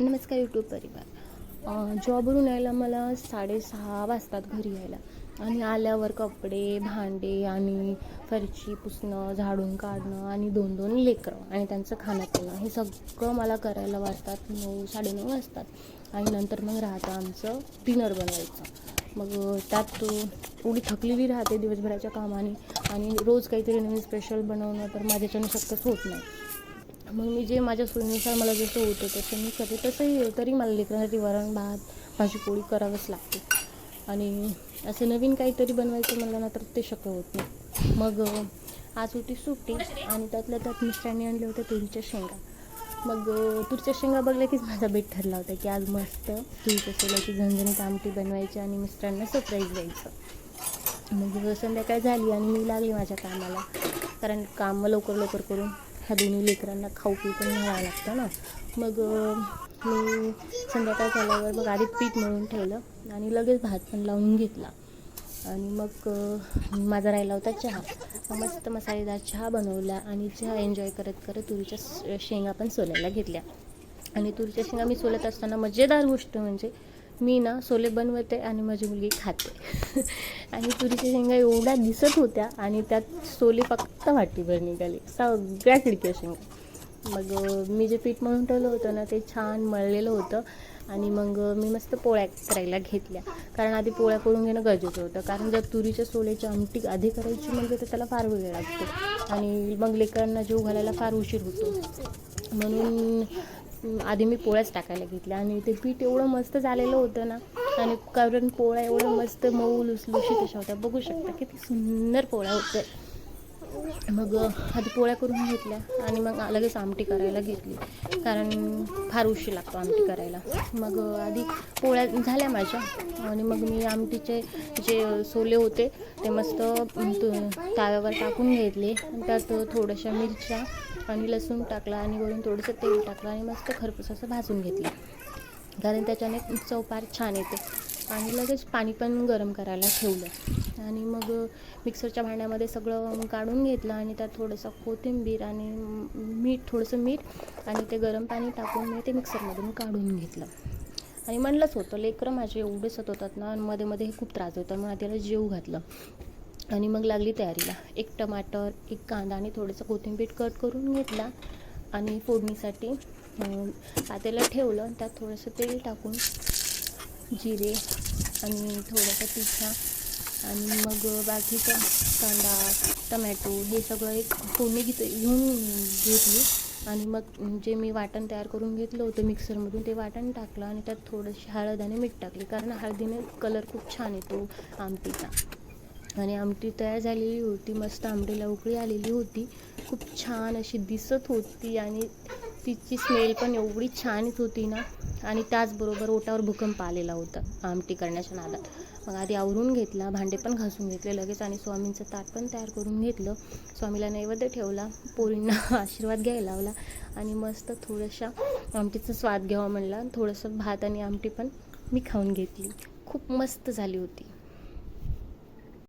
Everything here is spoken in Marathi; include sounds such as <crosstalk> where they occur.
नमस्कार यूट्यूब परिवार. जॉबवरून यायला मला साडेसहा वाजतात घरी यायला. आणि आल्यावर कपडे भांडे आणि फरची पुसणं झाडून काढणं आणि दोन दोन लेकरं आणि त्यांचं खाणं पिणं हे सगळं मला करायला वाजतात नऊ साडेनऊ वाजतात. आणि नंतर मग राहतं आमचं डिनर बनवायचं. मग त्यात अं, एवढी थकलेली राहते दिवसभराच्या कामाने आणि रोज काहीतरी नवीन स्पेशल बनवणं तर माझ्याच्यानं शक्यच होत नाही. मग मी जे माझ्या सोयीनुसार मला जसं होतं तसं मी करते. तसंही तरी मला लेकरांसाठी वरण भात भाजी पोळी करावंच लागते. आणि असं नवीन काहीतरी बनवायचं म्हणलं ना तर ते शक्य होत नाही. मग आज होती सुट्टी आणि त्यातल्या त्यात मिस्टरांनी आणले होते तुरीच्या शेंगा. मग तुरीच्या शेंगा बघल्या कीच माझा बेट ठरला होता की आज मस्त तुरीच्या सोल्याची झणझणीत आमटी बनवायची आणि मिस्टरांना सरप्राईज द्यायचं. मग संध्याकाळ झाली आणि मी लागली माझ्या कामाला. कारण काम लवकर लवकर करून ह्या दोन्ही लेकरांना खाऊ पिऊ पण घालावं लागतं ना. मग मी संध्याकाळ झाल्यावर मग आधी पीठ मळून ठेवलं आणि लगेच भात पण लावून घेतला. आणि मग माझा राहिला होता चहा. मग मस्त मसालेदार चहा बनवला आणि चहा एन्जॉय करत करत तुरीच्या शेंगा पण सोलायला घेतल्या. आणि तुरीच्या शेंगा मी सोलत असताना मजेदार गोष्ट म्हणजे मी ना सोले बनवते आणि माझी मुलगी खाते. आणि तुरीच्या शेंगा एवढ्या दिसत होत्या आणि त्यात सोले फक्त वाटीभर निघाले. सगळ्या खिडक्या शेंगा. मग मी जे पीठ म्हणून ठेवलं होतं ना ते छान मळलेलं होतं. आणि मग मी मस्त पोळ्या करायला घेतल्या. कारण आधी पोळ्या करून घेणं गरजेचं होतं. कारण जर तुरीच्या सोल्याची आमटी आधी करायची म्हणजे तर त्याला फार वेळ लागतो. आणि मग लेकरांना जीव घालायला फार उशीर होतो. म्हणून आधी मी पोळ्याच टाकायला घेतल्या आणि ते पीठ एवढं मस्त झालेलं होतं ना आणि कारण पोळ्या एवढं मस्त मऊ लुसलुशीत अशा होत्या. बघू शकता किती सुंदर पोळ्या होत्या. मग आधी पोळ्या करून घेतल्या आणि मग लगेच आमटी करायला घेतली. कारण फार उशीर लागतो आमटी करायला. मग आधी पोळ्या झाल्या माझ्या आणि मग मी आमटीचे जे सोले होते ते मस्त ताव्यावर टाकून घेतले. त्यात थोड्याशा मिरच्या आणि लसूण टाकला आणि वरून थोडंसं तेल टाकलं आणि मस्त खरपूस असं भाजून घेतलं. कारण त्याच्याने चव फार छान येते. आणि लगेच पाणी पण गरम करायला ठेवलं. आणि मग मिक्सरच्या भांड्यामध्ये सगळं काढून घेतलं आणि त्यात थोडंसं कोथिंबीर आणि मीठ थोडंसं मीठ आणि ते गरम पाणी टाकून मी ते मिक्सरमधून काढून घेतलं. आणि म्हणलंच होतं लेकरं माझे एवढे सतवतात ना आणि मध्ये मध्ये हे खूप त्रास होतात मग त्याला जेव घातलं. आणि मग लागली तयारीला. एक टमाटर एक कांदा आणि थोडंसं कोथिंबीर कट करून घेतला आणि फोडणीसाठी अं, पातेलं ठेवलं आणि त्यात थोडंसं तेल टाकून जिरे आणि थोडंसं तिखा आणि मग बाकीचा कांदा टमॅटो हे सगळं एक फोडणी घेत घेऊन घेतली आणि मग जे मी वाटण तयार करून घेतलं होतं मिक्सरमधून ते वाटण टाकलं आणि त्यात थोडंशी हळद आणि मीठ टाकली कारण हळदीने कलर खूप छान येतो आमटीचा. आणि आमटी तयार झालेली होती मस्त आमटीला उकळी आलेली होती. खूप छान अशी दिसत होती आणि तिची स्मेल पण एवढी छान येत होती ना. आणि त्याचबरोबर ओटावर भूकंप आलेला होता आमटी करण्याच्या नादात. मग आधी आवरून घेतला भांडे पण घासून घेतले लगेच आणि स्वामींचं ताट पण तयार करून घेतलं. स्वामीला नैवेद्य ठेवला पोरींना <laughs> आशीर्वाद घ्यायला लावला आणि मस्त थोडंशा आमटीचा स्वाद घ्यावा म्हणला. थोडंसं भात आणि आमटी पण मी खाऊन घेतली. खूप मस्त झाली होती.